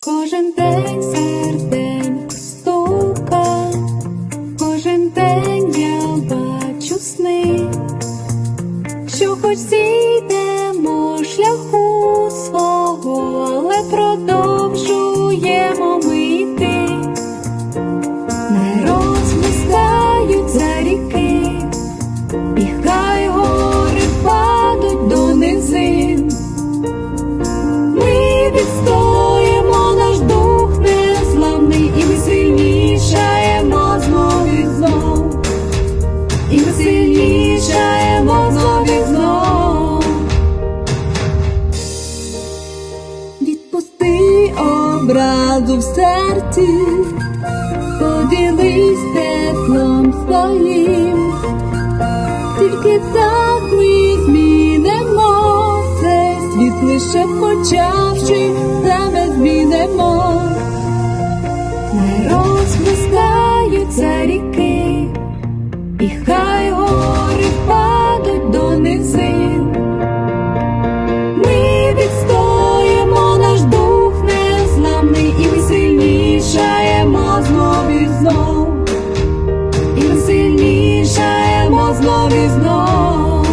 Кожен день сердень стука, кожен день я бачу сни, що хоч зійдемо шляху свого, але продовжуємо образу в серці, поділись теплом своїм, тільки так ми змінимо цей світ, лише почавши себе змінимо. і ми сильнішаємо знов і знов, і ми сильнішаємо знов і знов.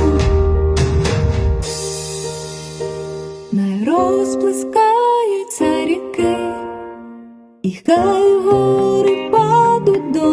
Не розплескаються ріки, і хай гори падуть до.